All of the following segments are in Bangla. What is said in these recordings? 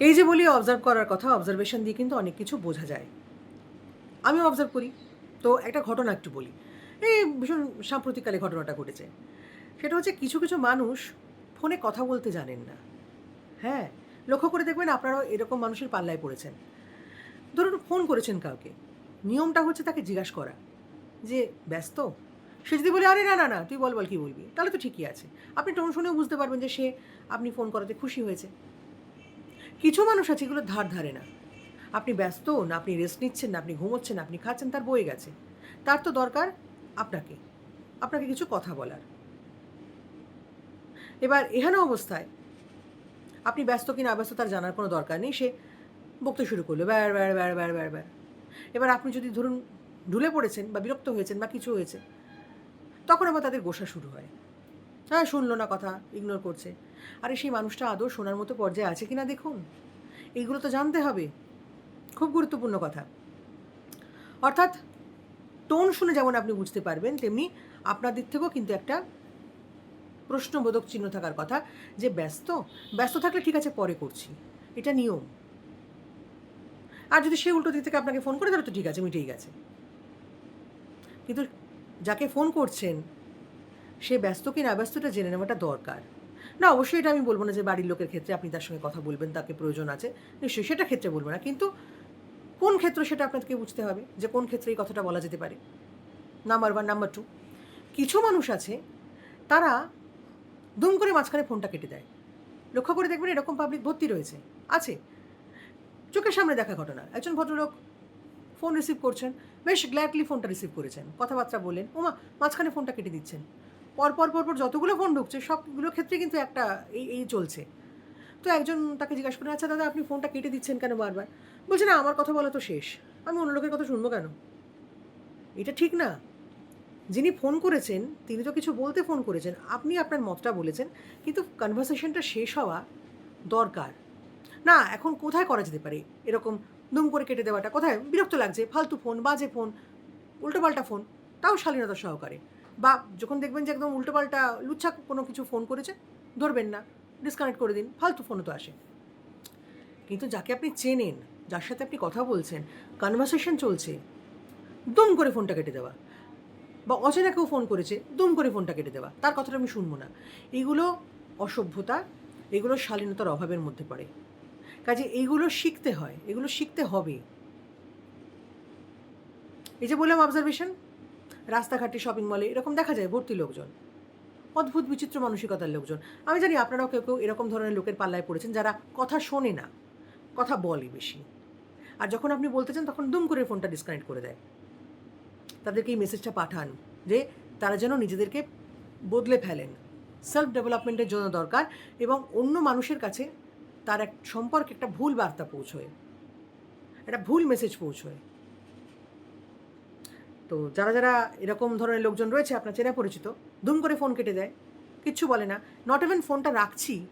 এই যে বলি অবজার্ভ করার কথা অবজারভেশন দিয়ে কিন্তু অনেক কিছু বোঝা যায়। আমি অবজার্ভ করি। তো একটা ঘটনা একটু বলি। এই ভীষণ সাম্প্রতিককালে ঘটনাটা ঘটেছে। সেটা হচ্ছে কিছু কিছু মানুষ ফোনে কথা বলতে জানেন না। হ্যাঁ? লক্ষ্য করে দেখবেন আপনারাও এরকম মানুষের পাল্লায় পড়েছেন। ধরুন ফোন করেছেন কাউকে। নিয়মটা হচ্ছে তাকে জিজ্ঞাসা করা। যে, ব্যস্ত? সে যদি বলে, আরে না না না, তুই বল বল কী বলবি? তাহলে তো ঠিকই আছে। আপনি টোন শুনেও বুঝতে পারবেন যে সে, আপনি ফোন করাতে খুশি হয়েছে। কিছু মানুষ আছে এগুলো ধার ধারে না। আপনি ব্যস্ত, না আপনি রেস্ট নিচ্ছেন, না আপনি ঘুমোচ্ছেন, আপনি খাচ্ছেন, তার বয়ে গেছে। তার তো দরকার আপনাকে আপনাকে কিছু কথা বলার। এবার এখানে অবস্থায় আপনি ব্যস্ত কি না ব্যস্ত তার জানার কোনো দরকার নেই, সে বকতে শুরু করল ব্যার ব্যার ব্যার ব্যার ব্যার ব্যার এবার আপনি যদি ধরুন ঢুলে পড়েছেন বা বিরক্ত হয়েছেন বা কিছু হয়েছে, তখন আবার তাদের গোসা শুরু হয়। হ্যাঁ শুনলো না কথা ইগনোর করছে। আরে, সেই মানুষটা আদৌ শোনার মতো পর্যায়ে আছে কি না দেখুন। এইগুলো তো জানতে হবে। খুব গুরুত্বপূর্ণ কথা। অর্থাৎ টোন শুনে যেমন আপনি বুঝতে পারবেন, তেমনি আপনার দিক থেকেও কিন্তু একটা প্রশ্নবোধক চিহ্ন থাকার কথা যে, ব্যস্ত? ব্যস্ত থাকলে ঠিক আছে, পরে করছি। এটা নিয়ম। আর যদি সে উল্টো দিক থেকে আপনাকে ফোন করে, তাহলে তো ঠিক আছে, মিটেই গেছে। কিন্তু যাকে ফোন করছেন সে ব্যস্ত কি না ব্যস্তটা জেনে নেওয়াটা দরকার। না, অবশ্যই এটা আমি বলব না যে বাড়ির লোকের ক্ষেত্রে আপনি তার সঙ্গে কথা বলবেন, তাকে প্রয়োজন আছে। নিশ্চয়ই সেটা ক্ষেত্রে বলব না, কিন্তু কোন ক্ষেত্র সেটা আপনাকে বুঝতে হবে যে কোন ক্ষেত্রে এই কথাটা বলা যেতে পারে? নাম্বার ওয়ান নাম্বার টু কিছু মানুষ আছে, তারা দুম করে মাঝখানে ফোনটা কেটে দেয়। লক্ষ্য করে দেখবেন এরকম পাবলিক ভর্তি রয়েছে, আছে। চোখের সামনে দেখা ঘটনা, একজন ভদ্রলোক ফোন রিসিভ করছেন, বেশ গ্ল্যাডলি ফোনটা রিসিভ করেছেন, কথাবার্তা বললেন, ওমা, মাঝখানে ফোনটা কেটে দিচ্ছেন। পর পর পর পর যতগুলো ফোন ঢুকছে, সবগুলো ক্ষেত্রে কিন্তু একটা এই এই চলছে। তো একজন তাকে জিজ্ঞাসা করেন আচ্ছা দাদা, আপনি ফোনটা কেটে দিচ্ছেন কেন বারবার? বলছে, না, আমার কথা বলা তো শেষ। আমি অন্য লোকের কথা শুনব কেন? এটা ঠিক না। যিনি ফোন করেছেন, তিনি তো কিছু বলতে ফোন করেছেন। আপনি আপনার মতটা বলেছেন, কিন্তু কনভারসেশনটা শেষ হওয়া দরকার। না, এখন কোথায় করা যেতে পারে? এরকম দুম করে কেটে দেওয়াটা কোথায়? বিরক্ত লাগছে, ফালতু ফোন বাজে ফোন উল্টোপাল্টা ফোন তাও শালীনতা সহকারে। বা যখন দেখবেন যে একদম উল্টোপাল্টা লুচ্ছা কোনো কিছু ফোন করেছে, ধরবেন না ডিসকানেক্ট করে দিন, ফালতু ফোনও তো আসে। কিন্তু যাকে আপনি চেনেন, যার সাথে আপনি কথা বলছেন কনভারসেশন চলছে, দুম করে ফোনটা কেটে দেওয়া। বা অচেনা কেউ ফোন করেছে, দুম করে ফোনটা কেটে দেওয়া। তার কথাটা আমি শুনব না। এগুলো অসভ্যতা, এগুলো শালীনতার অভাবের মধ্যে পড়ে। কাজে এইগুলো শিখতে হয়, এগুলো শিখতে হবে। এই যে বললাম অবজারভেশন রাস্তাঘাটে শপিং মলে এরকম দেখা যায় ভর্তি লোকজন। অদ্ভুত, বিচিত্র মানসিকতার লোকজন। আমি জানি আপনারাও কেউ কেউ এরকম ধরনের লোকের পাল্লায় পড়েছেন যারা কথা শোনে না, কথা বলে বেশি। আর যখন আপনি বলতে চান, তখন দুম করে ফোনটা ডিসকানেক্ট করে দেয়। তাদেরকে এই মেসেজটা পাঠান যে তারা যেন নিজেদেরকে বদলে ফেলেন। সেলফ ডেভেলপমেন্টের জন্য দরকার এবং অন্য মানুষের কাছে তার এক সম্পর্কে একটা ভুল বার্তা পৌঁছয়। একটা ভুল মেসেজ পৌঁছয়। তো যারা যারা এরকম ধরনের লোকজন রয়েছে, আপনার চেনা পরিচিত দুম করে ফোন কেটে দেয়, কিচ্ছু বলে না। নট ইভেন ফোনটা রাখছি,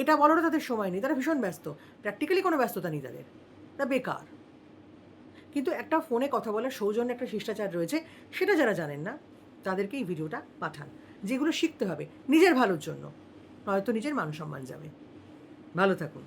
এটা বলারও তাদের সময় নেই, তারা ভীষণ ব্যস্ত। প্র্যাকটিক্যালি কোনো ব্যস্ততা নেই তাদের। তা বেকার। কিন্তু একটা ফোনে কথা বলার সৌজন্য একটা শিষ্টাচার রয়েছে, সেটা যারা জানেন না, তাদেরকে এই ভিডিওটা পাঠান, যেগুলো শিখতে হবে নিজের ভালোর জন্য। নয়তো নিজের মান সম্মান যাবে ভালো থাকুন।